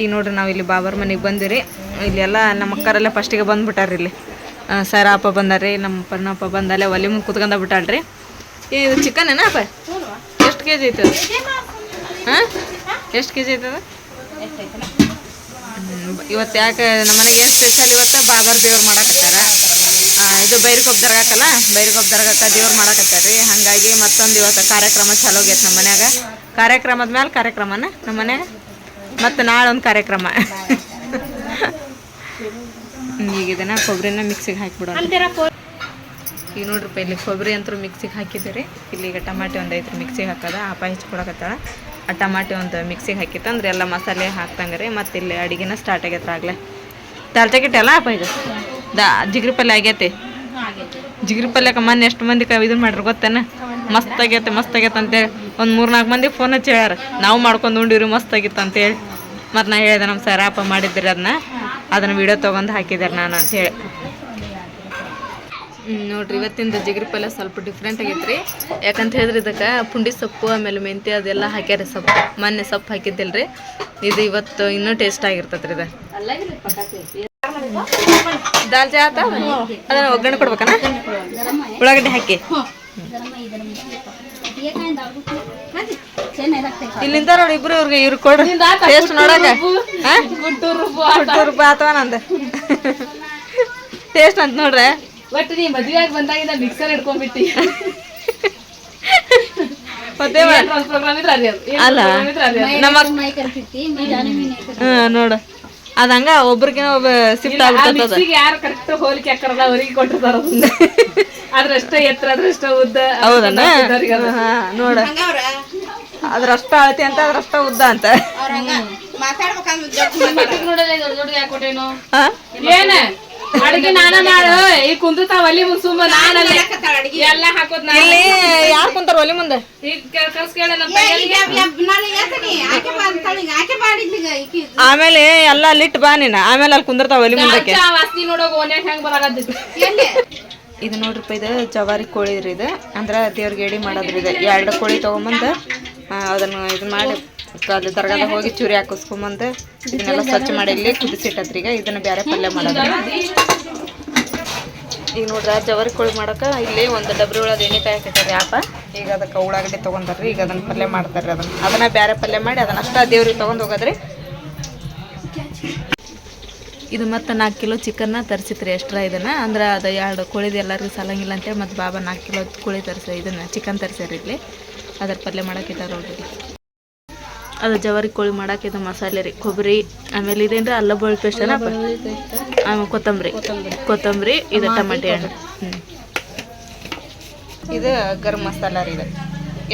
ಈಗ ನೋಡ್ರಿ ನಾವು ಇಲ್ಲಿ ಬಾಬರ್ ಮನೆಗೆ ಬಂದಿರಿ. ಇಲ್ಲಿ ಎಲ್ಲ ನಮ್ಮ ಅಕ್ಕರೆಲ್ಲ ಫಸ್ಟಿಗೆ ಬಂದ್ಬಿಟ್ಟಾರ ಇಲ್ಲಿ. ಸರ, ಅಪ್ಪ ಬಂದಾರ್ರಿ, ನಮ್ಮ ಪನ್ನಪ್ಪ ಬಂದಲ್ಲೇ ಒಲೆ ಮುಂದೆ ಕುತ್ಕೊಂಡ ಬಿಟ್ಟಾಳ್ರಿ ಇದು ಚಿಕನ್ ಏನಪ್ಪ ಎಷ್ಟು ಕೆ ಜಿ ಐತದ ಹಾಂ? ಎಷ್ಟು ಕೆ ಜಿ ಐತದ ಇವತ್ತು ಯಾಕೆ ನಮ್ಮ ಮನೆಗೆ ಏನು ಸ್ಪೆಷಲ್ ಇವತ್ತು? ಬಾಬರ್ ದೇವ್ರು ಮಾಡಕತ್ತಾರ. ಇದು ಬೈರಿಗೊಬ್ಬ ದರ್ಗಾಕಲ್ಲ ಬೈರಿಗೊಬ್ಬ ದರ್ಗಾಕ ದೇವ್ರು ಮಾಡಕತ್ತಾರ ರೀ ಹಾಗಾಗಿ ಮತ್ತೊಂದು ಇವತ್ತು ಕಾರ್ಯಕ್ರಮ ಚಾಲೋಗೈತೆ ನಮ್ಮ ಮನ್ಯಾಗ ಕಾರ್ಯಕ್ರಮದ ಮೇಲೆ ಕಾರ್ಯಕ್ರಮನ ನಮ್ಮ ಮನ್ಯಾಗ ಮತ್ತು ಒಂದು ಕಾರ್ಯಕ್ರಮ. ಈಗ ಇದನ್ನ ಕೊಬ್ಬರಿನ ಮಿಕ್ಸಿಗೆ ಹಾಕಿಬಿಡೋಣ. ಈಗ ನೋಡ್ರಿಪ್ಪ ಇಲ್ಲಿ ಕೊಬ್ಬರಿ ಅಂತೂ ಮಿಕ್ಸಿಗೆ ಹಾಕಿದ್ದೀರಿ. ಇಲ್ಲಿ ಈಗ ಟಮಾಟೆ ಒಂದು ಐತ್ರಿ ಮಿಕ್ಸಿಗೆ ಹಾಕದ. ಹಪ್ಪ ಕೊಡಕತ್ತಾಳ ಆ ಟಮಾಟೆ ಒಂದು ಮಿಕ್ಸಿಗೆ ಹಾಕಿತ್ತಂದ್ರೆ ಎಲ್ಲ ಮಸಾಲೆ ಹಾಕ್ತಂಗೆ ರೀ. ಮತ್ತು ಇಲ್ಲಿ ಅಡಿಗೆನ ಸ್ಟಾರ್ಟ್ ಆಗೈತ್ರ ಆಗಲೇ. ದಾಲ್ಚಾಕಿಟ್ಟೆ ಅಲ್ಲ ಅಪ್ಪ ಇದು? ದಾ, ಜಿಗ್ರಿ ಪಲ್ಯ ಆಗೈತಿ? ಜಿಗ್ರಿ ಪಲ್ಯಕ್ಕೆ ಮೊನ್ನೆ ಎಷ್ಟು ಮಂದಿ ಕ ಇದನ್ನ ಮಾಡ್ರಿ ಗೊತ್ತೇನ? ಮಸ್ತ್ ಆಗೈತೆ ಮಸ್ತ್ ಆಗೈತೆ ಅಂತೇಳಿ ಒಂದು ಮೂರು ನಾಲ್ಕು ಮಂದಿ ಫೋನ್ ಹಚ್ಚಿ ಹೇಳ್ಯಾರ. ನಾವು ಮಾಡ್ಕೊಂಡು ಉಂಡಿವ್ರಿ ಮಸ್ತ್ ಆಗಿತ್ತು ಅಂತೇಳಿ ಮತ್ತು ನಾ ಹೇಳಿದೆ ನಮ್ಮ ಸರಪ್ಪ ಮಾಡಿದ್ರಿ ಅದನ್ನ ಅದನ್ನ ವಿಡಿಯೋ ತೊಗೊಂಡು ಹಾಕಿದ್ದಾರೆ ನಾನು ಹೇಳಿ. ನೋಡ್ರಿ, ಇವತ್ತಿಂದ ಜಿಗ್ರಿ ಪಲ್ಯ ಸ್ವಲ್ಪ ಡಿಫ್ರೆಂಟ್ ಆಗೈತ್ರಿ. ಯಾಕಂತ ಹೇಳಿದ್ರೆ ಇದಕ್ಕೆ ಪುಂಡಿ ಸೊಪ್ಪು, ಆಮೇಲೆ ಮೆಂತ್ಯ ಅದೆಲ್ಲ ಹಾಕ್ಯಾರ ಸೊಪ್ಪು. ಮೊನ್ನೆ ಸೊಪ್ಪು ಹಾಕಿದ್ದಿಲ್ರಿ. ಇದು ಇವತ್ತು ಇನ್ನೂ ಟೇಸ್ಟ್ ಆಗಿರ್ತೈತ್ರಿ ಇದು. ದಾಲ್ ಚಾ ಆತ? ಅದನ್ನ ಒಗ್ಗರಣೆ ಕೊಡ್ಬೇಕನ? ಉಳ್ಳಾಗಡ್ಡೆ ಹಾಕಿ. ಇಲ್ಲಿಂದ ನೋಡಿ ಇಬ್ರು ಇವ್ರಿಗೆ ಇವ್ರು ಕೊಡ್ರಿ. ಟೇಸ್ಟ್ ನೋಡಕ. ಗುಂಟೂರು ಬಾತವ ನಂದ? ಟೇಸ್ಟ್ ಅಂತ ನೋಡ್ರೆ. ಬಟ್ ನೀ ಮದುವೆ ಆಗಿ ಬಂದಾಗಿಂದ ಮಿಕ್ಸರ್ ಹಿಡ್ಕೊಂಡ್ಬಿಟ್ಟಿ. ಮತ್ತೆ ಅದೇ ಅದು. ಅಲ್ಲ. ಅದೇ ಅದು. ನಮ್ಮ ನೋಡು. ಅದಂಗ ಒಬ್ರಿಗಿನ ಒಬ್ಬ ಸಿಫ್ಟ್ ಆಗುತ್ತೆ ಯಾರು ಕರೆಕ್ಟ್ ಹೋಲಿಕೆ ಹಾಕರಲ್ಲ ಅವರಿಗೆ ಕೊಟ್ಟಿರ್ತಾರ ಅದ್ರಷ್ಟ ಎತ್ತರ ಅದ್ರಷ್ಟ ಉದ್ದ ಹೌದಣ್ಣ ಇದ್ದವ್ರಿಗೆ ಅದು. ಹಾ ನೋಡ. ಅದ್ರಷ್ಟ ಅಳತಿ ಅಂತ ಅದ್ರಷ್ಟ ಉದ್ದ ಅಂತ? ಏನ? ಅಡಿಗೆ ನಾನ ಮಾಡು. ಈ ಕುಂದುತ್ತಾವ ಒಲಿ ಮುಂದ್ ಸುಮ್ಮ ನಾನಲ್ಲ ಎಲ್ಲ ಹಾಕೋದ್ ಇಲ್ಲಿ ಯಾರು ಕುಂತಾರ ಒಲಿ ಮುಂದೆ? ಆಮೇಲೆ ಎಲ್ಲ ಅಲ್ಲಿಟ್ಟು ಬಾ ನೀನ. ಆಮೇಲೆ ಅಲ್ಲಿ ಕುಂದಿರ್ತಾವ ಒಲಿ ಮುಂದಕ್ಕೆ. ವಾಸ್ತಿ ನೋಡೋಗ ಹೆಂಗ್ ಬರಾಕತ್ತೈತಿ ಇದು ನೋಡ್ರಿಪ್ಪ ಇದು ಜವಾರಿ ಕೋಳಿ ರೀ ಇದು. ಅಂದ್ರೆ ದೇವ್ರಿಗೆ ಎಡಿ ಮಾಡೋದ್ರಿ ಇದು. ಎರಡು ಕೋಳಿ ತೊಗೊಂಬಂದು ಅದನ್ನು ಇದು ಮಾಡಿ ಅದು ದರ್ಗಾದ ಹೋಗಿ ಚೂರಿ ಹಾಕಿಸ್ಕೊಂಬಂದು, ಇದನ್ನೆಲ್ಲ ಸ್ವಚ್ಛ ಮಾಡಿ ಇಲ್ಲಿ ಕುದಿಸಿಟ್ಟದ್ರಿ ಈಗ. ಇದನ್ನು ಬೇರೆ ಪಲ್ಯ ಮಾಡೋದು ಈಗ ನೋಡ್ರಿ ಜವಾರಿ ಕೋಳಿ ಮಾಡಕ್ಕೆ ಇಲ್ಲಿ ಒಂದು ಡಬ್ರಿ ಒಳಗೆ ಎಣ್ಣೆ ಹಾಕಿಟ್ಟಾರೆ ಆಪ ಈಗ ಅದಕ್ಕೆ ಉಳ್ಳಾಗಡ್ಡಿ ತೊಗೊಂತಾರ್ರಿ ಈಗ ಅದನ್ನು ಪಲ್ಯ ಮಾಡ್ತಾರೆ ಅದನ್ನು. ಅದನ್ನು ಬೇರೆ ಪಲ್ಯ ಮಾಡಿ ಅದನ್ನ ಅಷ್ಟೇ ದೇವ್ರಿಗೆ ತೊಗೊಂಡು ಹೋಗೋದ್ರಿ. ಇದು ಮತ್ತು ನಾಲ್ಕು ಕಿಲೋ ಚಿಕನ್ನ ತರಿಸಿತ್ರಿ ಎಷ್ಟ್ರ ಇದನ್ನು. ಅಂದ್ರೆ ಅದು ಎರಡು ಕೋಳಿದು ಎಲ್ಲರಿಗೂ ಸಾಲಂಗಿಲ್ಲ ಅಂತೇಳಿ ಮತ್ತು ಬಾಬಾ ನಾಲ್ಕು ಕಿಲೋ ಕೋಳಿ ತರಿಸ, ಇದನ್ನು ಚಿಕನ್ ತರಿಸ್ಯಾರ ಇಲ್ಲಿ. ಅದ್ರ ಪಲ್ಯ ಮಾಡೋಕ್ಕಿದ್ದಾರೆ ನೋಡ್ರಿ ಅದು ಜವಾರಿ ಕೋಳಿ ಮಾಡಕ್ಕೆ ಇದು ಮಸಾಲೆ ರೀ ಕೊಬ್ಬರಿ ಆಮೇಲೆ ಇದೇನು ಅಲ್ಲ ಬೆಳ್ಳುಳ್ಳಿ ಪೇಸ್ಟ್ ಆಮೇಲೆ ಕೊತ್ತಂಬರಿ. ಕೊತ್ತಂಬರಿ, ಇದು ಟಮಾಟೆ ಹಣ್ಣು. ಇದು ಗರಂ ಮಸಾಲ ರೀ ಇದು.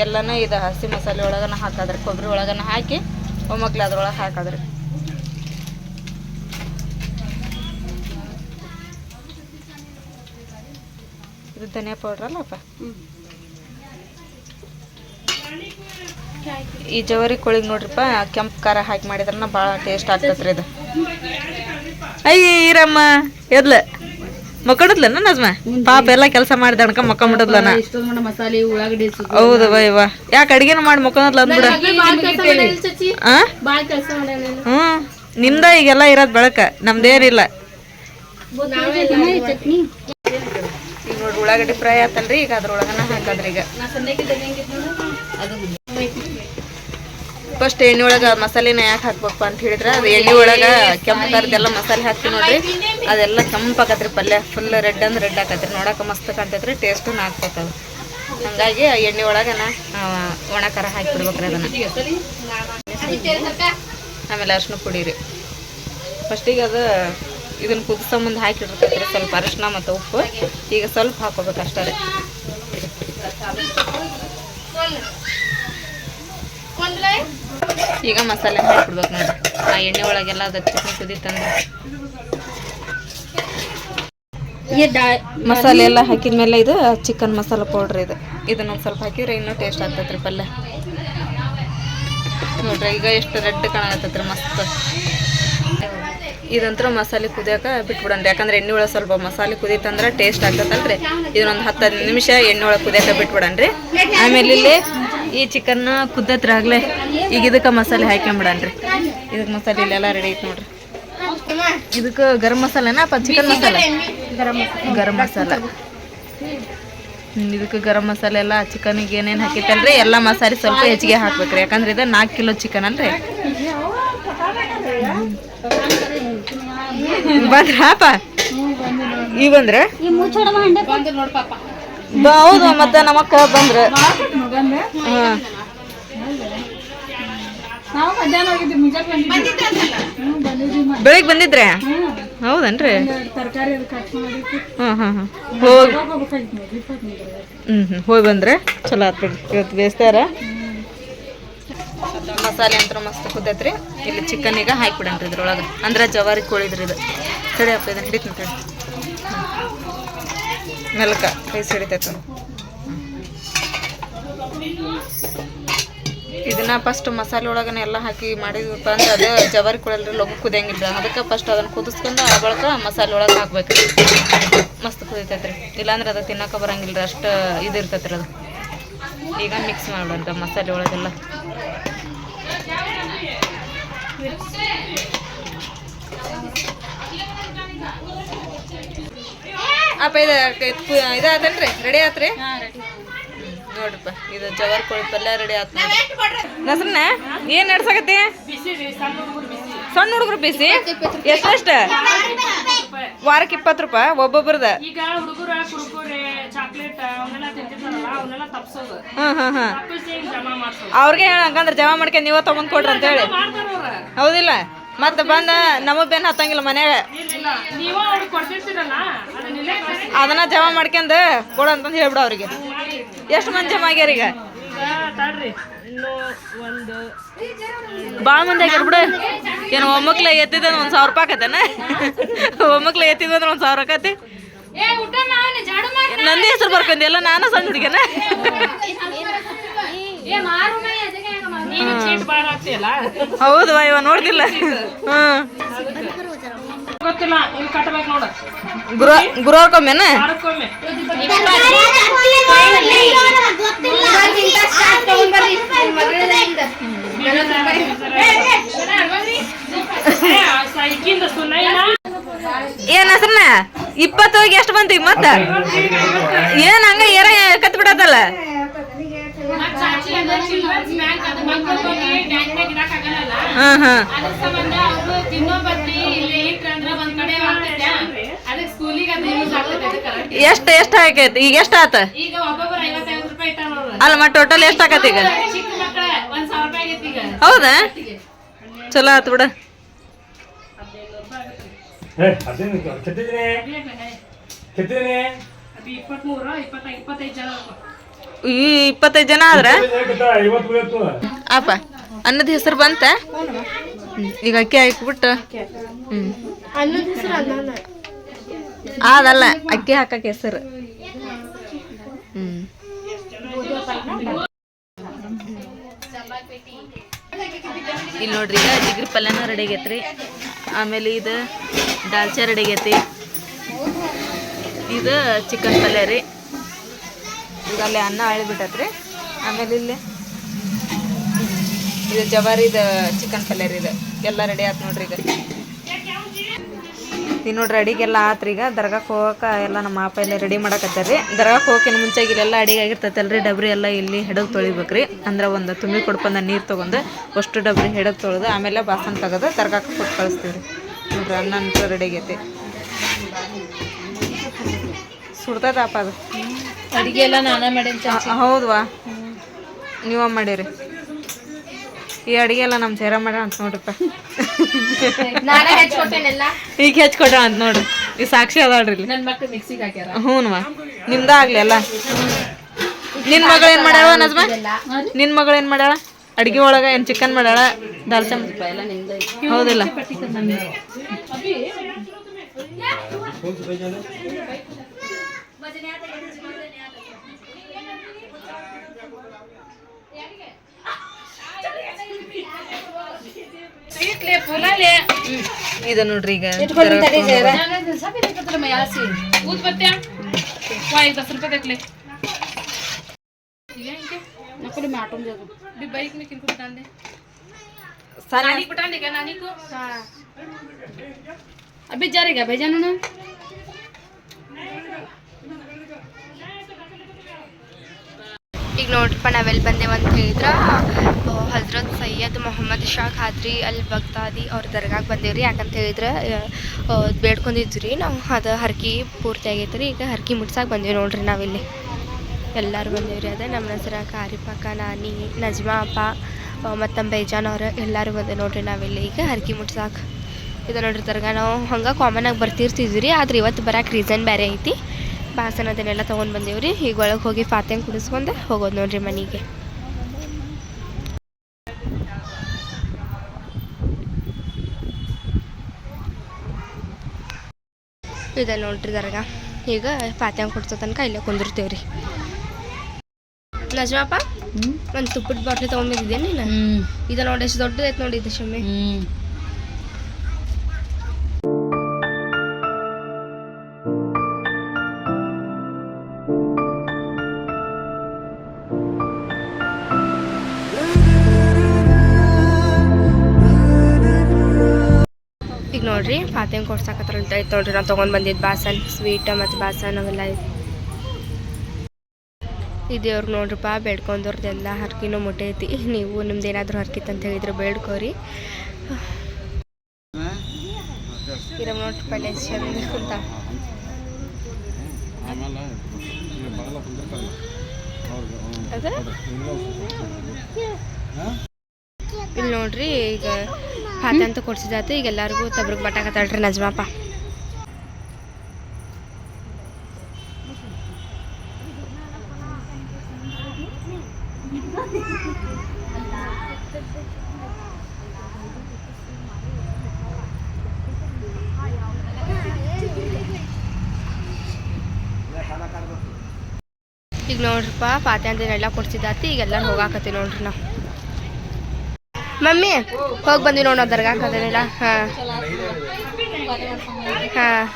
ಎಲ್ಲನೂ ಇದು ಹಸಿ ಮಸಾಲೆ ಒಳಗನ ಹಾಕಾದ್ರಿ ಕೊಬ್ಬರಿ ಒಳಗನ ಹಾಕಿ ಒಮ್ಮಕ್ಳು ಅದ್ರೊಳಗೆ ಹಾಕಾದ್ರಿ. ಇದು ಧನಿಯಾ ಪೌಡ್ರ್ ಅಲ್ಲಪ್ಪ ಈ ಜವಾರಿ ಕೋಳಿಗೆ ನೋಡ್ರಿಪ್ಪ ಕೆಂಪು ಖಾರ ಹಾಕಿ ಮಾಡಿದ್ರನ ಭಾಳ ಟೇಸ್ಟ್ ಆಗ್ತದ್ರಿ ಇದು. ಅಯ್ಯ ಈರಮ್ಮ ಎದ್ಲ. ಮಕ್ಕಳದ್ಲನ ನಜ್ಮ? ಪಾಪ ಎಲ್ಲ ಕೆಲಸ ಮಾಡಿದ ಅಣ್ಕ ಮಕ್ಕ ವೈ ವಾ ಹೌದು ಬೈವ ಯಾಕೆ ಅಡಿಗೆನ ಮಾಡಿ ಮಕ್ಕಳ ಅಂದ್ಬಿಡ? ಹ್ಞೂ. ನಿಮ್ದ ಈಗೆಲ್ಲ ಇರೋದು ಬೆಳಕ. ನಮ್ದೇನಿಲ್ಲ. ಉಳ್ಳಾಗಡ್ಡಿ ಫ್ರೈ ಆತಲ್ರಿ ಈಗ ಅದ್ರೊಳಗನ ಹಾಕದ್ರಿ ಈಗ. ಫಸ್ಟ್ ಎಣ್ಣೆ ಒಳಗೆ ಮಸಾಲೆನ ಯಾಕೆ ಹಾಕ್ಬೇಕು ಅಂತ ಹೇಳಿದ್ರೆ ಅದು ಎಣ್ಣೆ ಒಳಗೆ ಕೆಂಪು ಥರದ್ದೆಲ್ಲ ಮಸಾಲೆ ಹಾಕ್ತೀವಿ ನೋಡ್ರಿ ಅದೆಲ್ಲ ಕೆಂಪಾಕತ್ರಿ ಪಲ್ಯ ಫುಲ್ ರೆಡ್ ಅಂದ್ರೆ ರೆಡ್ ಆಕತ್ರಿ ನೋಡಕ್ಕೆ ಮಸ್ತ್ ಕಾಣ್ತೈತ್ರಿ ಟೇಸ್ಟು ಹಾಕ್ಬೇಕದು ಹಂಗಾಗಿ ಆ ಎಣ್ಣೆ ಒಳಗನ ಆ, ಒಣ ಖಾರ ಹಾಕಿಬಿಡ್ಬೇಕ್ರಿ ಅದನ್ನು. ಆಮೇಲೆ ಅರ್ಶಿನ ಪುಡಿ ರೀ. ಫಸ್ಟಿಗೆ ಅದು ಇದನ್ನ ಕುದಿಸೋ ಮುಂದೆ ಹಾಕಿಟ್ಟಿರ್ತೈತ್ರಿ ಸ್ವಲ್ಪ ಅರಿಶಿನ ಮತ್ತು ಉಪ್ಪು. ಈಗ ಸ್ವಲ್ಪ ಹಾಕೋಬೇಕು ಅಷ್ಟೇ. ರೀ ಈಗ ಮಸಾಲೆ ಹಾಕ್ಬಿಡ್ಬೇಕು ನೋಡಿರಿ ಆ ಎಣ್ಣೆ ಒಳಗೆಲ್ಲ ಅದು ಚಟ್ನಿ ಕುದೀತಂದ್ರೆ. ಮಸಾಲೆ ಎಲ್ಲ ಹಾಕಿದ ಮೇಲೆ ಇದು ಚಿಕನ್ ಮಸಾಲ ಪೌಡ್ರ್ ಇದು. ಇದನ್ನೊಂದು ಸ್ವಲ್ಪ ಹಾಕಿದ್ರೆ ಇನ್ನೂ ಟೇಸ್ಟ್ ಆಗ್ತೈತ್ರಿ ಪಲ್ಯ. ನೋಡ್ರಿ ಈಗ ಎಷ್ಟು ರೆಡ್ ಕಾಣಕತ್ತೈತ್ರಿ ಮಸ್ತ್. ಇದಂತ್ರ ಮಸಾಲೆ ಕುದಿಯಕ ಬಿಟ್ಬಿಡೋಣ ಯಾಕಂದ್ರೆ ಎಣ್ಣೆ ಒಳಗೆ ಸ್ವಲ್ಪ ಮಸಾಲೆ ಕುದೀತಂದ್ರೆ ಟೇಸ್ಟ್ ಆಗ್ತೈತಲ್ರಿ. ಇದನ್ನೊಂದು ಹತ್ತು ಹದಿನೈದು ನಿಮಿಷ ಎಣ್ಣೆ ಒಳಗೆ ಕುದಿಯಾಕ ಬಿಟ್ಬಿಡನ್ರಿ ಆಮೇಲೆ ಇಲ್ಲಿ ಈ ಚಿಕನ್ನ ಕುದ್ದತ್ರಾಗ್ಲೆ ಈಗ ಇದಕ್ಕೆ ಮಸಾಲೆ ಹಾಕ್ಕೊಂಬಿಡನ್ರಿ ಇದಕ್ಕೆ ಮಸಾಲೆ ಇಲ್ಲೆಲ್ಲ ರೆಡಿ ಐತೆ ನೋಡ್ರಿ. ಇದಕ್ಕೆ ಗರಂ ಮಸಾಲೆನಾ ಅಪ್ಪ ಚಿಕನ್ ಮಸಾಲೆ? ಗರಂ ಮಸಾಲ. ಹ್ಮ್, ಇದಕ್ಕೆ ಗರಂ ಮಸಾಲೆ ಎಲ್ಲ ಚಿಕನಿಗೆ ಏನೇನು ಹಾಕಿತ್ತಲ್ರಿ ಎಲ್ಲ ಮಸಾಲೆ ಸ್ವಲ್ಪ ಹೆಚ್ಚಿಗೆ ಹಾಕ್ಬೇಕ್ರಿ. ಯಾಕಂದ್ರೆ ಇದು ನಾಲ್ಕು ಕಿಲೋ ಚಿಕನ್ ಅಲ್ರಿ. ಬಂದ್ರಪ್ಪ ಈ ಬಂದ್ರ? ಬಂದು ನೋಡ್ ಪಾಪ. ಬ- ಹೌದು ಮತ್ತೆ ನಮ್ಮಕ್ಕ ಬಂದ್ರ. ಹಾಂ. ನಾವು ಮಧ್ಯಾಹ್ನ ಹೋಗಿದ್ವಿ ಮುಂಜಾನೆ ಬೆಳಿಗ್ಗೆ ಬಂದಿದ್ರೆ? ಹೌದನ್ರಿ? ಹೋಗಿ. ಹ್ಞೂ ಹ್ಞೂ ಹೋಗಿ ಬಂದ್ರೆ ಚಲೋ ಆತ್ ಬಿಡ್ರಿ ಇವತ್ತು ಬೇಯಿಸ್ತಾರ ಮಸಾಲೆ ಅಂತ ಮಸ್ತ್ ಕುದ್ದೈತ್ರಿ ಇಲ್ಲಿ ಚಿಕನ್ ಈಗ ಹಾಕ್ಬಿಡನ್ರಿ ಇದ್ರೊಳಗೆ. ಅಂದ್ರೆ ಜವಾರಿ ಕೋಳಿದ್ರಿ ಇದು. ತಡಿ ಅಪ್ಪ ಇದನ್ನ ಹಿಡಿತೀನಿ ತಡಿ. ಮೆಲ್ಕ ಕೈ ಸಿಡಿತೈತೆ ಇದನ್ನ ಫಸ್ಟ್ ಮಸಾಲೆ ಒಳಗನೆ ಎಲ್ಲ ಹಾಕಿ ಮಾಡಿದ್ವಪ್ಪ ಅಂದ್ರೆ ಅದು ಜವಾರಿ ಕೊಡಲ್ರಿ ಲಘು ಕುದಿಯಂಗಿಲ್ಲ ಅದಕ್ಕೆ ಫಸ್ಟ್ ಅದನ್ನ ಕುದಿಸ್ಕೊಂಡು ಆ ಬಳಿಕ ಮಸಾಲೆ ಒಳಗೆ ಹಾಕ್ಬೇಕ್ರಿ. ಮಸ್ತ್ ಕುದಿತೈತ್ರಿ. ಇಲ್ಲಾಂದ್ರೆ ಅದು ತಿನ್ನಕ ಬರಂಗಿಲ್ಲ ಅಷ್ಟು ಇದು ಇರ್ತೈತ್ರಿ ಅದು. ಈಗ ಮಿಕ್ಸ್ ಮಾಡ್ಬಿಡಂತ ಮಸಾಲೆ ಒಳಗೆಲ್ಲ. ಅಪ್ಪ ಇದು ಇದಾತನ್ರಿ ರೆಡಿ ಆತ್ರಿ? ನೋಡ್ರಪ್ಪ ಇದು ಜವಾರ್ ಕೋಳಿ ಪಲ್ಯ ರೆಡಿ ಆತ್ ನಸ್ರನ್ನ ಏನ್ ನಡ್ಸಕತ್ತಿ? ಸಣ್ಣ ಹುಡುಗರು ಬಿಸಿ. ಎಷ್ಟೆಷ್ಟ? ವಾರಕ್ಕೆ ಇಪ್ಪತ್ತು ರೂಪಾಯಿ ಒಬ್ಬೊಬ್ರದ ಈಗ ಹುಡುಗರು ಕುರುಕುರೆ ಚಾಕ್ಲೇಟ್ ಅವನ್ನೆಲ್ಲ ತಿಂತಿರ್ತಾರಲ್ಲ ಅವನ್ನೆಲ್ಲ ತಪ್ಸೋದು. ಹ್ಮ್ ಹ್ಮ್ ಹ್ಮ್. ತಪ್ಪಿಸಿ ಹಿಂಗ್ ಜಮಾ ಮಾಡ್ಸೋದು. ಅವ್ರಿಗೆ ಹೇಳ ಹಂಗಂದ್ರೆ ಜಮಾ ಮಾಡ್ಕೊಂಡು ನೀವ ತಗೊಂಡ್ ಕೊಡ್ರಿ ಅಂತ ಹೇಳಿ ಹೌದಿಲ್ಲ. ಮತ್ತೆ ಬಂದ ನಮಗ್ ಬೇನ್ ಹತ್ತಂಗಿಲ್ಲ ಮನ್ಯಾಗ. ಅದನ್ನ. ಜಮಾ ಮಾಡ್ಕೊಂಡ್ ಕೊಡು ಅಂತಂದು ಹೇಳ್ಬಿಡ ಅವ್ರಿಗೆ. ಎಷ್ಟು ಮಂದಿ ಜಮಾ ಆಗ್ಯಾರ ಈಗ ಈಗ ತಡ್ರಿ. ಇನ್ನು ಒಂದು ಭಾಳ ಮಂದಿ ಆಗ್ಯಾರ ಬಿಡು. ಏನು ಒಮ್ಮಕ್ಲೆ ಎತ್ತಿದ ಒಂದು ಸಾವಿರ ರೂಪಾಯಿ ಆಕತ್ತೇನ ಒಮ್ಮಕ್ಲೆ ಎತ್ತಿದ ಅಂದ್ರೆ ಒಂದ್ ಸಾವಿರ ಆಕತಿ. ನಂದಿ ಹೆಸರು ಬರ್ಕೊಂಡಿ? ಎಲ್ಲ ನಾನು ಸಣ್ಣ ಹುಡುಗನ? ಹೌದು ಇವ ನೋಡ್ತಿಲ್ಲ. ಹ್ಮ್. ಗೊತ್ತಿಲ್ಲ ಇಲ್ಲಿ ಕಟ್ಟಬೇಕು ನೋಡು. ಗುರು ಗುರುವಾರ್ಕೊಮ್ಮೆನ ವಾರಕ್ಕೊಮ್ಮೆ. ಸೈಕಿಂದ ಸುನೈನ ಏನ್ ಹೆಸ್ರನ? ಇಪ್ಪತ್ತು ಹೋಗಿ ಎಷ್ಟು ಬಂತು ಮತ್ತೆ? ಮತ್ತ ಏನ್ ಹಂಗ ಏರ ಕತ್ ಬಿಡತ್ತಲ್ಲ ಎಷ್ಟ ಆಗ್ತೈತೆ ಆಗ್ತೈತೆ ಎಷ್ಟ್ ಎಷ್ಟ್ ಆಕೈತಿ ಈಗ ಎಷ್ಟ ಆತ? ಅಲ್ಲ ಮತ್ತೆ ಟೋಟಲ್ ಎಷ್ಟ ಆಕತಿ ಈಗ? ಚಿಕ್ಕ ಮಕ್ಕಳ ಒಂದ್ ಸಾವಿರ ರೂಪಾಯಿ ಆಗೈತಿ ಈಗ. ಹೌದಾ? ಚಲೋ ಆತು ಬಿಡ. ಇಪ್ಪತ್ಮೂರು ಇಪ್ಪತ್ತ ಇಪ್ಪತ್ತೈದು ಜನ. ಈ ಇಪ್ಪತ್ತೈದು ಜನ ಆದ್ರ? ಅಪ್ಪ ಅನ್ನದ ಹೆಸರು ಬಂತ? ಈಗ ಅಕ್ಕಿ ಹಾಕ್ಬಿಟ್ಟು. ಹ್ಮ್. ಅದಲ್ಲ ಅಕ್ಕಿ ಹಾಕಕ್ಕೆ ಹೆಸರು. ಹ್ಮ್. ಇಲ್ಲಿ ನೋಡ್ರಿ ಈಗ ಜಿಗ್ರಿ ಪಲ್ಯನ ರೆಡಿ ಆಗೈತ್ರಿ. ಆಮೇಲೆ ಇದು ದಾಲ್ಚಾ ರೆಡಿ ಆಗೈತಿ. ಇದು ಚಿಕನ್ ಪಲ್ಯ ರೀ. ಈಗ ಅಲ್ಲಿ ಅನ್ನ ಅಳಿಬಿಟ್ಟತ್ರಿ ಆಮೇಲೆ ಇಲ್ಲಿ ಇದು ಜವಾರಿದ ಚಿಕನ್ ಪಲ್ಯ ರೀ ಇದು. ಎಲ್ಲ ರೆಡಿ ಆಯ್ತು ನೋಡ್ರಿ ಈಗ. ಈಗ ನೋಡ್ರಿ ಅಡಿಗೆಲ್ಲ ಆತ್ರಿ ಈಗ. ದರ್ಗಾಕ್ಕೆ ಹೋಗಕ್ಕೆ ಎಲ್ಲ ನಮ್ಮ ಅಪ್ಪ ಎಲ್ಲ ರೆಡಿ ಮಾಡಕತ್ತಾರ ರೀ ದರ್ಗಾಕ್ಕೆ ಹೋಗಕ್ಕಿಂತ ಮುಂಚೆ ಇಲ್ಲೆಲ್ಲ ಅಡಿಗೆ ಆಗಿರ್ತೈತಲ್ರಿ. ಡಬ್ರಿ ಎಲ್ಲ ಇಲ್ಲಿ ಹೆಡಗ್ ತೊಳಿಬೇಕ್ರಿ. ಅಂದ್ರೆ ಒಂದು ತುಂಬಿ ಕೊಡ್ಬಂದ ನೀರು ತೊಗೊಂಡು ಅಷ್ಟು ಡಬ್ರಿ ಹೆಡಗ್ ತೊಳೆದು ಆಮೇಲೆ ಬಾಸನ್ ತೆಗೆದು ದರ್ಗಾಕ್ಕೆ ಕೊಟ್ಟು ಕಳಿಸ್ತೀವಿ ನೋಡ್ರಿ ಅನ್ನ ಅಂತೂ ರೆಡಿ ಆಗೈತಿ. ಸುಡ್ತದಪ್ಪ ಅದು. ಅಡಿಗೆ ಎಲ್ಲ ನಾನ ಮಾಡಿ ಹ- ಹೌದ್ವಾ? ನೀವ ಮಾಡಿರಿ. ಈ ಅಡಿಗೆ ಎಲ್ಲ ನಮ್ಮ ಸೇರ ಮಾಡ ಅಂತ ನೋಡ್ರಿಪ್ಪ. ಈಗ ಹೆಚ್ಕೊಟ್ರ ಅಂತ ನೋಡ್ರಿ. ಈ ಸಾಕ್ಷಿ ಅದಾಳ್ರಿ ಹ್ಞೂನ್ವಾ ನಿಮ್ದ ಆಗ್ಲಿ ಅಲ್ಲ. ನಿನ್ ಮಗಳು ಏನ್ ಮಾಡ್ಯಾಳ ನಜ್ಮ? ನಿನ್ ಮಗಳು ಏನ್ ಮಾಡ್ಯಾಳ? ಅಡಿಗೆ ಒಳಗ ಏನ್ ಚಿಕನ್ ಮಾಡ್ಯಾಳ? ದಾಲ್ ಎಲ್ಲ ನಿಮ್ದು ಹೌದಿಲ್ಲ. ಇದು ನೋಡ್ರಿ ಈಗ अभी जा रहेगा भेजा ना ಈಗ ನೋಡ್ರಪ್ಪ ನಾವೆಲ್ಲಿ ಬಂದೇವು ಅಂತ ಹೇಳಿದ್ರೆ ಹಜರತ್ ಸೈಯದ್ ಮೊಹಮ್ಮದ್ ಶಾ ಖಾದ್ರಿ ಅಲ್ ಬಗ್ದಾದಿ ಅವ್ರ ದರ್ಗಾಗೆ ರೀ. ಯಾಕಂತ ಹೇಳಿದ್ರೆ ಬೇಡ್ಕೊಂಡಿದ್ವಿ ರೀ. ನಾವು ಅದು ಹರಕಿ ಪೂರ್ತಿ ಆಗೈತೆ ರೀ ಈಗ ಹರಕಿ ಮುಟ್ಸಾಕ್ ಬಂದೇವಿ ನೋಡ್ರಿ ನಾವಿಲ್ಲಿ ಎಲ್ಲರೂ ಬಂದೇವ್ರಿ ಅದೇ. ನಮ್ಮ ಹೆಸರ ಕಾರಿಪಕ್ಕ ನಾನಿ, ನಜ್ಮಾ ಅಪ್ಪ ಮತ್ತು ನಮ್ಮ ಬೈಜಾನ್ ಅವ್ರು ಎಲ್ಲರೂ ಬಂದೇವು ನೋಡ್ರಿ ನಾವಿಲ್ಲಿ ಈಗ ಹರಕಿ ಮುಟ್ಸಾಕ್. ಇದು ನೋಡ್ರಿ ದರ್ಗಾ, ನಾವು ಹಂಗೆ ಆಗಿ ಬರ್ತಿರ್ತಿದ್ವಿ ರೀ. ಆದ್ರೆ ಇವತ್ತು ಬರೋಕೆ ರೀಸನ್ ಬೇರೆ ಐತಿ. ಬಾಸನ ಅದನ್ನೆಲ್ಲ ತೊಗೊಂಡು ಬಂದೇವ್ರಿ. ಈಗ ಒಳಗೆ ಹೋಗಿ ಫಾತ್ಯಂಗ್ ಕುಡಿಸ್ಕೊಂಡು ಹೋಗೋದು ನೋಡ್ರಿ ಮನೆಗೆ. ಇದೆ ನೋಡ್ರಿ ದರ್ಗ ಈಗ ಫಾತ್ಯಂಗ್ ಕುಡ್ಸೋ ತನಕ ಇಲ್ಲೇ ಕುಂದಿರ್ತೇವ್ರಿ. ನಜಮಪ್ಪ ಒಂದು ತುಪ್ಪದ ಬಾಟ್ಲಿ ತೊಗೊಂಡಿದ್ದೆ ನೀನು? ಇದು ನೋಡಿ ಎಷ್ಟು ದೊಡ್ಡದೈತೆ ನೋಡಿ ಇದು ಶಮ್ಮೆ ಈಗ ನೋಡ್ರಿ ಫಾತಿಮ್ ಕೊಡ್ಸಾಕತ್ತಾರ ಅಂತ ಐತೆ ನೋಡ್ರಿ ನಾವು ತೊಗೊಂಡು ಬಂದಿದ್ದು ಬಾಸನ್ ಸ್ವೀಟ್ ಮತ್ತು ಬಾಸನ್ ಅವೆಲ್ಲ ಐತೆ ಈ ದೇವ್ರಿಗೆ ನೋಡ್ರಿಪ್ಪ ಬೇಡ್ಕೊಂಡವ್ರದ್ದೆಲ್ಲ ಹರ್ಕಿನೂ ಮುಟ್ಟೈತಿ. ನೀವು ನಿಮ್ದು ಏನಾದರೂ ಹರ್ಕಿತ್ತು ಅಂತ ಹೇಳಿದ್ರೆ ಬೇಡ್ಕೋರಿ. ಇರಮ್ ನೋಡ್ರಿ ಅಂತ. ಅದ? ಇಲ್ಲಿ ನೋಡ್ರಿ ಈಗ ಫಾತೆ ಅಂತ ಕೊಡ್ಸಿದಾತು. ಈಗ ಎಲ್ಲರಿಗೂ ತಬ್ರಿಗೆ ಬಟ್ಟಾಕತ್ತಾಳ್ರಿ ನಜ್ಮಾಪ. ಈಗ ನೋಡ್ರಿಪ್ಪ ಪಾತೆ ಅಂತೇನೆಲ್ಲ ಕೊಡ್ಸಿದಾತಿ. ಈಗ ಎಲ್ಲರೂ ಹೋಗಾಕತ್ತೀವಿ ನೋಡ್ರಿ ನಾವು. ಮಮ್ಮಿ, ಹೋಗಿ ಬಂದ್ವಿ ನೋಡೋ ದರ್ಗಾಕ್ ಅದನ್ನೆಲ್ಲ ಹಾಂ. ಹಾಂ.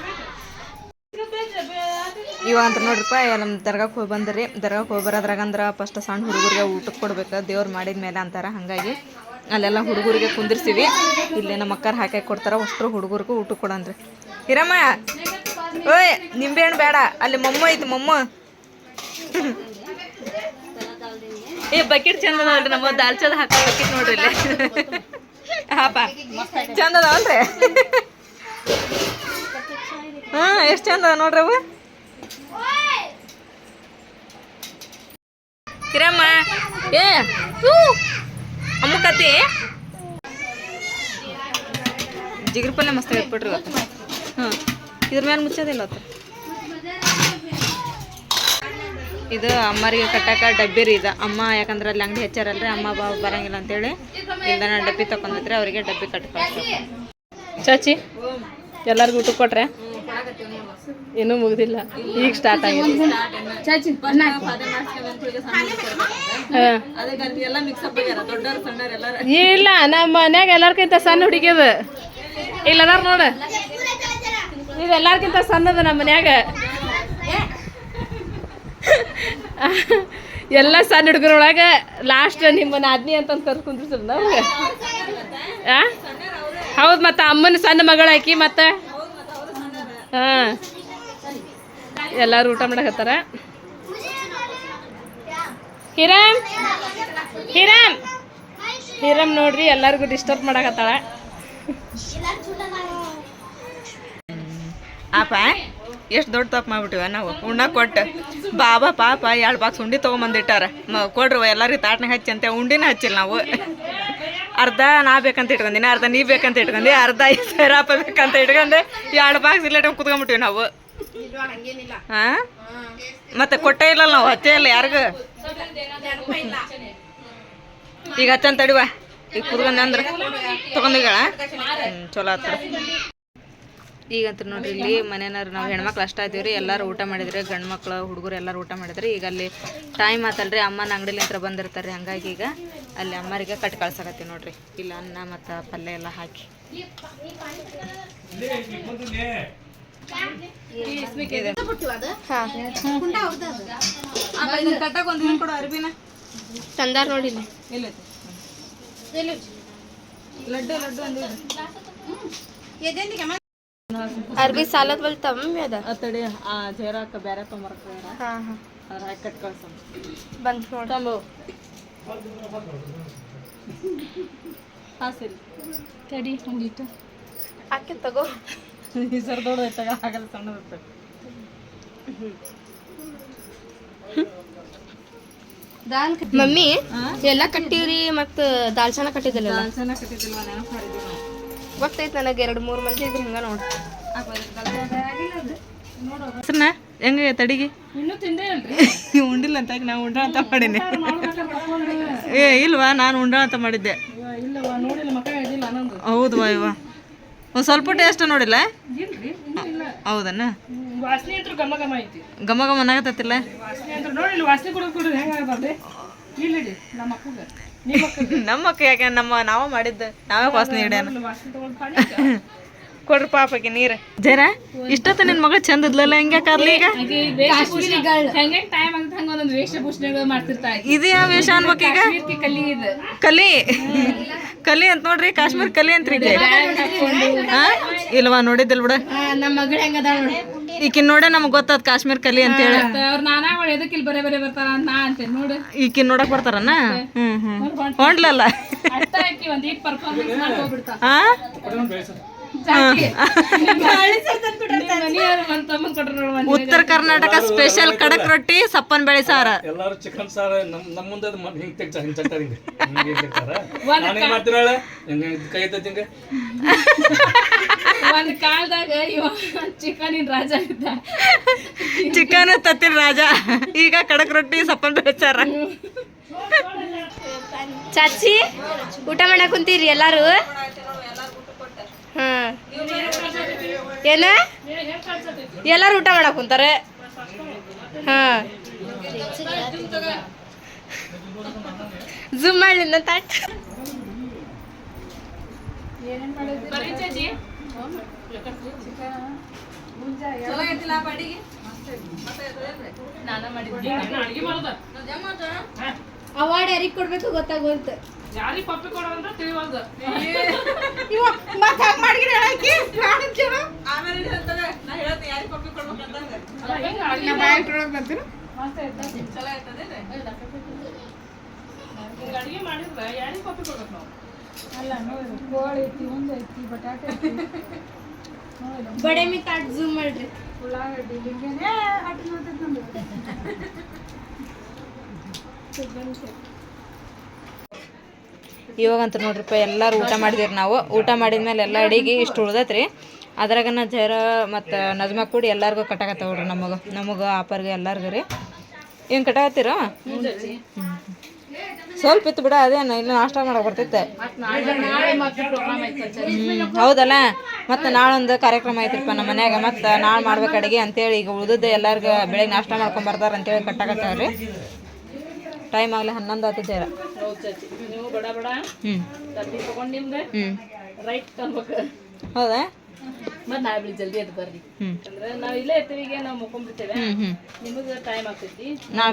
ಇವಾಗ ಅಂತ ನೋಡ್ರಿಪ್ಪ ನಮ್ಮ ದರ್ಗಾಕ್ಕೆ ಹೋಗಿ ಬಂದ್ರಿ. ದರ್ಗಾಕ್ಕೆ ಹೋಗಿ ಬರೋದ್ರಾಗ ಅಂದ್ರೆ ಫಸ್ಟ್ ಸಣ್ಣ ಹುಡುಗರಿಗೆ ಊಟಕ್ಕೆ ಕೊಡ್ಬೇಕು, ದೇವ್ರು ಮಾಡಿದ ಮೇಲೆ ಅಂತಾರೆ, ಹಾಗಾಗಿ ಅಲ್ಲೆಲ್ಲ ಹುಡುಗರಿಗೆ ಕುಂದಿರ್ಸಿವಿ. ಇಲ್ಲೇ ನಮ್ಮ ಅಕ್ಕಾರ ಹಾಕಿ ಕೊಡ್ತಾರ ಅಷ್ಟು ಹುಡುಗರಿಗೂ ಊಟಕ್ಕೆ ಕೊಡಂದ್ರಿ ಹಿರಮ್ಮ ಓಯ್ ನಿಂಬೆಹಣ್ಣು ಬೇಡ, ಅಲ್ಲಿ ಮೊಮ್ಮ ಐತಿ ಮೊಮ್ಮ. ಏ, ಬಕೆಟ್ ಚಂದ ಅಲ್ರಿ ನಮ್ಮ ದಾಲ್ಚದ ಹಾಕೋ ಬಕೆಟ್ ನೋಡ್ರಿ ಇಲ್ಲಿ. ಹಾಪ. ಚಂದ ಅಲ್ರಿ? ಹಾ, ಎಷ್ಟು ಚಂದ ಅದ ನೋಡ್ರಿ ಅವು? ಕಿರಮ್ಮ. ಏ, ಹೂ. ಅಮ್ಮ ಕತ್ತಿ. ಜಿಗ್ರಿ ಪಲ್ಯ ಮಸ್ತ್ ಇಟ್ಬಿಟ್ರಿ ಇವತ್ತು. ಹಾಂ ಇದ್ರ ಮೇಲೆ ಮುಚ್ಚೋದಿಲ್ಲ ಅವತ್ತು. ಇದು ಅಮ್ಮರಿಗೆ ಕಟ್ಟಾಕ ಡಬ್ಬಿ ರೀ ಇದು. ಅಮ್ಮ ಯಾಕಂದ್ರೆ ಅಲ್ಲಿ ಅಂಗಡಿ ಹೆಚ್ಚಾರಲ್ರಿ ಅಮ್ಮ ಬಾ ಬರಂಗಿಲ್ಲ ಅಂತೇಳಿ ಇಲ್ದನ ಡಬ್ಬಿ ತಗೊಂಡಿದ್ರೆ ಅವರಿಗೆ ಡಬ್ಬಿ ಕಟ್ಟಿ ಚಾಚಿ ಎಲ್ಲರಿಗೂ ಊಟ ಕೊಟ್ರೆ? ಇನ್ನೂ ಮುಗ್ದಿಲ್ಲ. ಈಗ ಸ್ಟಾರ್ಟ್ ಆಗಿದೆ. ಚಾಚಿ ಇಲ್ಲ ನಮ್ಮ ಮನ್ಯಾಗ ಎಲ್ಲಾರ್ಕಿಂತ ಸಣ್ಣ ಹುಡುಗಿದು. ಇಲ್ಲದಾರ ನೋಡ. ಇದು ಎಲ್ಲಾರ್ಕಿಂತ ಸಣ್ಣದು ನಮ್ಮ ಮನ್ಯಾಗ. ಎಲ್ಲ ಸಣ್ಣ ಹುಡುಗರೊಳಗೆ ಲಾಸ್ಟ್ ನಿಮ್ಮ ನಾದ್ನಿ ಅಂತ ಕರ್ಕೊಂಡ್ರಿ ನಮ್ಗೆ ಆ? ಹೌದು ಮತ್ತೆ ಅಮ್ಮನ ಸಣ್ಣ ಮಗಳ ಆಕಿ ಮತ್ತೆ? ಹಾಂ. ಎಲ್ಲರೂ ಊಟ ಮಾಡಕತ್ತಾರ? ಹಿರಾಮ್? ಹಿರಾಮ್? ಹಿರಮ್ ನೋಡ್ರಿ ಎಲ್ಲರಿಗೂ ಡಿಸ್ಟರ್ಬ್ ಮಾಡಕತ್ತಾಳ. ಆಪ? ಎಷ್ಟು ದೊಡ್ಡ ತಪ್ಪು ಮಾಡ್ಬಿಟ್ಟಿವ ನಾವು? ಉಣ್ಣ ಕೊಟ್ಟು. ಬಾಬಾ ಪಾಪ ಎರಡು ಬಾಕ್ಸ್ ಉಂಡಿ ತೊಗೊಂಬಂದಿಟ್ಟಾರ. ಮ ಕೊಡ್ರವ ಎಲ್ಲರಿಗೆ ತಾಟ್ನಾಗ ಹಚ್ಚಿ ಅಂತ. ಉಂಡಿನ ಹಚ್ಚಿಲ್ಲ ನಾವು. ಅರ್ಧ ನಾ ಬೇಕಂತ ಇಟ್ಕೊಂಡಿನಿ ಅರ್ಧ ನೀ ಬೇಕಂತ ಇಟ್ಕೊಂಡಿ ಅರ್ಧ ಸೈರಾಪ ಬೇಕಂತ ಇಟ್ಕೊಂಡೆ ಎರಡು ಬಾಕ್ಸ್ ಇಲ್ಲ ಕುತ್ಕೊಂಡ್ಬಿಟ್ಟಿವಿ ನಾವು. ಹಾಂ ಮತ್ತೆ ಕೊಟ್ಟೇ ಇಲ್ಲ ನಾವು ಹಚ್ಚೇ ಇಲ್ಲ ಯಾರಿಗೂ. ಈಗ ಹಚ್ಚಂತಡಿವ ಈಗ ಕುತ್ಕೊಂಡೆ ಅಂದ್ರೆ. ತೊಗೊಂಡಿಗಳ ಹ್ಞೂ ಚಲೋ ಆತು ಈಗಂತ ನೋಡ್ರಿ ಇಲ್ಲಿ ಮನೆಯವ್ರು ನಾವು ಹೆಣ್ಮಕ್ಳು ಅಷ್ಟ ರೀ ಎಲ್ಲರೂ ಊಟ ಮಾಡಿದ್ರೆ ಗಂಡ್ಮಕ್ಳು ಹುಡುಗರು ಎಲ್ಲರೂ ಊಟ ಮಾಡಿದ್ರೆ ಈಗ ಅಲ್ಲಿ ಟೈಮ್ ಆತಲ್ರಿ. ಅಮ್ಮನ ಅಂಗಡಿಲಿ ಹತ್ರ ಬಂದಿರ್ತಾರೆ ಹಂಗಾಗಿ ಈಗ ಅಲ್ಲಿ ಅಮ್ಮರಿಗೆ ಕಟ್ ಕಳ್ಸಕತ್ತೀವಿ ನೋಡ್ರಿ. ಇಲ್ಲ ಅನ್ನ ಮತ್ತು ಪಲ್ಯ ಎಲ್ಲ ಹಾಕಿ. ತಂದಾರ ನೋಡಿ ಲಡ್ಡು ಲಡ್ಡು ಅಂದಿದ್ರು ಅರ್ಬಿ ಸಾಲದ ಬಲ್ ತಮ್ಮಿ ಅದ? ಆ ತಡಿ ಆ ಜೇರಾಕ ಬೇರೆ ತೊಂಬರಕ್ಕೆ ಹಾ ಹಾ. ಅದ್ರ ಹಾಕಿ ಕಟ್ ಕಳ್ಸಮ್ ಬಂತ್ ನೋಡಿ. ತಂಬು. ಹಾಸಿರಿ ತಡಿ ಒಂದಿಟ್ಟು. ಹಾಕಿ ತಗೋ. ಈ ಸರ್ ದೊಡ್ಡ ಐತಾಗ ಆಗಲ್ಲ ಸಣ್ಣದಿರ್ತದೆ ದಾಲ್ ಮಮ್ಮಿ ಎಲ್ಲ ಕಟ್ಟಿವ್ರಿ ಮತ್ತ ದಾಲ್ಚನ ಕಟ್ಟಿದಿಲ್ಲ ದಾಲ್ಚನ ಕಟ್ಟಿದ್ದಿಲ್ವ ನೆನಪು ಮಾಡಿದ್ವಿ ನಾವು ಗೊತ್ತೈತ್ ನನಗೆ ಎರಡು ಮೂರು ಮಂದಿ ಇದ್ರೆ ಹಿಂಗ ನೋಡ್ರಿ ಹೆಸ್ರನ್ನ? ಹೆಂಗ ತಡಿಗೆ ಇನ್ನೂ ತಿಂದೇ ಇಲ್ರಿ. ಉಂಡಿಲ್ಲ ಅಂತ ನಾ ಉಂಡ ಅಂತ ಮಾಡೀನಿ ಏ ಇಲ್ವಾ? ನಾನು ಉಂಡ ಅಂತ ಮಾಡಿದ್ದೆ. ಹೌದು ವಾ ಇವ ಒಂದು ಸ್ವಲ್ಪ ಟೇಸ್ಟ್ ನೋಡಿಲ್ಲ? ಹೌದನ್ನ ಗಮ ಗಮ ನಾಗತ್ತತ್ತಿಲ್ಲ ನಮ್ಮ ಯಾಕೆ ನಮ್ಮ ನಾವ ಮಾಡಿದ್ದ ನಾವೇ ವಾಸನೆ ಹಿಡ್ಯಾನ. ಕೊಡ್ರಿ ಪಾಪಕ್ಕೆ ನೀರ. ಜರ ಇಷ್ಟೊತ್ತ ನಿನ್ ಮಗಳು ಚಂದ ಇದ್ಲಲ್ಲ ಹಿಂಗೆ ಕಾರ್ಲಿ ಈಗ? ಹೆಂಗೆ ಟೈಮ್ ಆಗತ್ತೆ ಹಂಗ ವೇಷಭೂಷಣಗಳು ಮಾಡ್ತಿರ್ತಾ ಇದು ಯಾವ ವೇಷ ಅನ್ಬೇಕು ಈಗ? ಕಲಿ ಇದು. ಕಲಿ. ಅಂತ ನೋಡ್ರಿ ಕಾಶ್ಮೀರ್ ಕಲಿ ಅಂತ್ರಿ ಇಲ್ವಾ ನೋಡಿದ್ದಿಲ್ ಬಿಡ. ನಮ್ಮ ಮಗಳು ಹೆಂಗದ ನೋಡಿ. ಈಕಿನ್ ನೋಡ ನಮಗ್ ಗೊತ್ತದ ಕಾಶ್ಮೀರ್ ಕಲಿ ಅಂತೇಳಿ ಅವ್ರ ನಾನಾ ಅವಳು ಎದಕ್ಕೆ ಇಲ್ಲಿ ಬರೇ ಬರೇ ಬರ್ತಾರ ಅಂತ ನಾ ಅಂತೇನೆ ನೋಡು. ಈಕಿನ್ ನೋಡಕ್ ಬರ್ತಾರನ? ಹ್ಮ್ ಹ್ಮ್. ಹೊಂಡ್ಲಲ್ಲ ಅಟ್ಟ ಹಾಕಿ ಒಂದ್ ಈಟ್ ಪರ್ಫಾರ್ಮೆನ್ಸ್ ಮಾಡ್ಕೊಬಿಡ್ತಾ. ಉತ್ತರ ಕರ್ನಾಟಕ ಸ್ಪೆಷಲ್ ಕಡಕ್ ರೊಟ್ಟಿ ಸಪ್ಪನ್ ಬೆಳೆ ಸಾರ. ಎಲ್ಲಾರು ಚಿಕನ್ ಸಾರ ನಮ್ ನಮ್ಮ ಮುಂದೆ ಹಿಂಗ್ ತೆಗ್ಸ ಹಿಂಗ್ ತೆಗ್ತಾರ ಹಿಂಗೆ. ಹಿಂಗೆ ತೆಗ್ತಾರ ನಾನು ಏನ್ ಮಾಡ್ತೀರ ಹೇಳ ಹಿಂಗೆ ಕೈ ಎತ್ತೈತಿ ಹಿಂಗೆ ಒಂದ್ ಕಾಲದಾಗ ಚಿಕನ್ ರಾಜ ಇದ್ದ. ಚಿಕನ್ ತತ್ತಿನ ರಾಜ. ಈಗ ಕಡಕ್ ರೊಟ್ಟಿ ಸಪ್ಪನ್ ಬೆಳೆ ಸಾರ. ಚಾಚಿ ಊಟ ಮಾಡಕ್ ಕುಂತೀರಿ ಎಲ್ಲಾರು? ಹಾ ಏನ? ಎಲ್ಲಾರು ಊಟ ಮಾಡಕ್ ಕುಂತಾರೆ. ಹಾ ಜೂಮ್ ಮಾಡ್ಲಿಲ್ಲ ತಾಟ್. ಅವಾರ್ಡ್ ಯಾರಿಗ್ ಕೊಡ್ಬೇಕು ಗೊತ್ತಾಗೋಯ್ತು ಯಾರಿಗ್ ಪಪ್ಪಿ ಕೊಡೋದಂದ್ರೆ ತಿಳಿವಲ್ದು. ಅಡಿಗೆ ಮಾಡಿದ್ರೆ ಯಾರಿಗ್ ಪಪ್ಪಿ ಕೊಡ್ಬೇಕು ನಾವು? ಬಡೆ ಮಿ ತಾಟ್ ಜೂಮ್ ಮಾಡ್ರಿ. ಇವಾಗಂತ ನೋಡ್ರಿಪ್ಪ ಎಲ್ಲರೂ ಊಟ ಮಾಡಿದಿರಿ ನಾವು. ಊಟ ಮಾಡಿದ್ಮೇಲೆ ಎಲ್ಲ ಅಡಿಗೆ ಇಷ್ಟು ಉಳ್ದೈತ್ರಿ. ಅದ್ರಾಗನ ಜರ ಮತ್ತು ನಜ್ಮ ಕೂಡಿ ಎಲ್ಲರಿಗೂ ಕಟ್ಟಾಕತ್ತಾವ ನೋಡ್ರಿ ನಮಗೆ. ನಮಗೆ ಆಪರ್ಗೆ ಎಲ್ಲರಿಗೂ ರೀ. ಏನು ಕಟ್ಟಾಕತ್ತೀರ? ಸ್ವಲ್ಪ ಇತ್ತು ಬಿಡ, ಅದೇನು ಇಲ್ಲ ನಾಷ್ಟ ಮಾಡಕ್ಕೆ ಬರ್ತೈತೆ. ಹೌದಲ್ಲ? ಮತ್ತು ನಾಳೊಂದು ಕಾರ್ಯಕ್ರಮ ಐತ್ರಿಪ್ಪ ನಮ್ಮ ಮನ್ಯಾಗ. ಮತ್ತು ನಾಳೆ ಮಾಡ್ಬೇಕು ಅಡುಗೆ ಅಂತೇಳಿ ಈಗ ಉಳಿದದ್ದು ಎಲ್ಲರಿಗೂ ಬೆಳಗ್ಗೆ ನಾಷ್ಟ ಮಾಡ್ಕೊಂಡು ಬರ್ತಾರೆ ಅಂತೇಳಿ ಕಟ್ಟಾಕತ್ತಾವ್ರಿ. ಟೈಮ್ ಆಗಲಿ ಹನ್ನೊಂದು ಆತು ಜರ. ಹ್ಞೂ ಹ್ಞೂ ಹೌದಾ? ಮತ್ ನಾಳೆ ಬೆಳಿಗ್ಗೆ ಜಲ್ದಿ ಎದ್ದು ಬರ್ರಿ. ಅಂದ್ರೆ ನಾವ್ ಇಲ್ಲೇ ಇರ್ತೀವಿ ಈಗ ನಾವು ಹ್ಞೂ ನಿಮಗೆ ಟೈಮ್ ಆಗ್ತೈತಿ. ನಾಳೆ